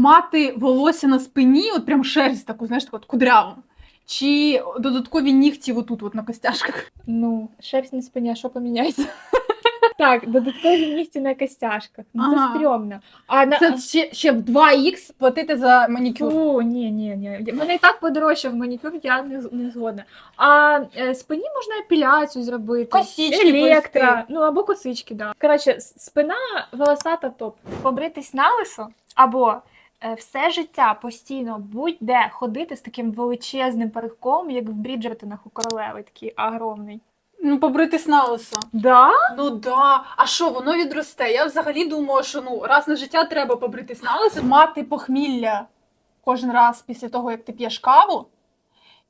мати волосся на спині, от прям шерсть таку, знаєш, таку от кудряву. Чи додаткові нігті отут, от на костяшках. Ну, шерсть на спині, а що поміняється? Так, додаткові нігті на костяшках. Ну, це Ага. стрьомно. А на Це ще, ще в 2х платити за манікюр. Фу, ні, ні, ні. Мене і так подорожчав манікюр, я не, з- не згодна. А е, спині можна епіляцію зробити. Косички електро, ну або косички, да. Коротше, с- спина волосата топ. Побритись на лисо або все життя постійно будь-де ходити з таким величезним париком, як в Бріджертонах у королеви, такий огромний. Ну, побритись на лисо. Да? Ну да. А що, воно відросте? Я взагалі думаю, що ну раз на життя треба побритись на лисо. Мати похмілля кожен раз після того, як ти п'єш каву,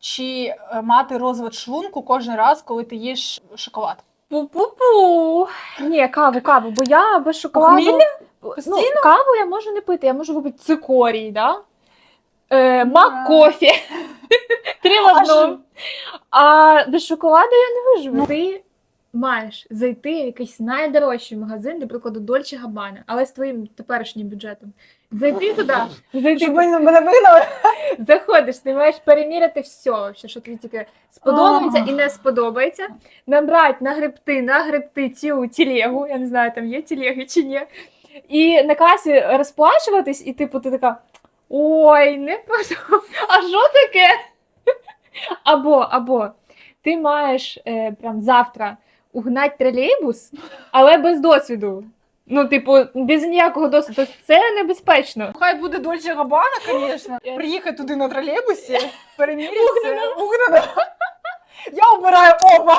чи е, мати розвод шлунку кожен раз, коли ти їш шоколад. Пу-пу-пу. Ні, каву, каву, бо я без шоколаду. Похмілля? Ну, каву я можу не пити, я можу випити цикорій, да? Е, мак кофі. Три в одному. А без шоколаду я не виживу. Ти маєш зайти в якийсь найдорожчий магазин, до прикладу, Дольче Габана, але з твоїм теперішнім бюджетом. Зайти туди, зайти, мене вигнали. заходиш, ти маєш переміряти все, вообще, що тобі тільки сподобається і не сподобається. Набрати, нагребти, нагребти цілу тілегу, я не знаю, там є тілеги чи ні. І на касі розплачуватись, і типу ти така. Ой, не подобається. А що таке? Або, або ти маєш е, прям завтра угнати тролейбус, але без досвіду. Ну, типу, без ніякого досвіду. Це небезпечно. Хай буде Дольче Габана, звісно. Приїхати туди на тролейбусі, перемірятися. Угнано. Я обираю оба.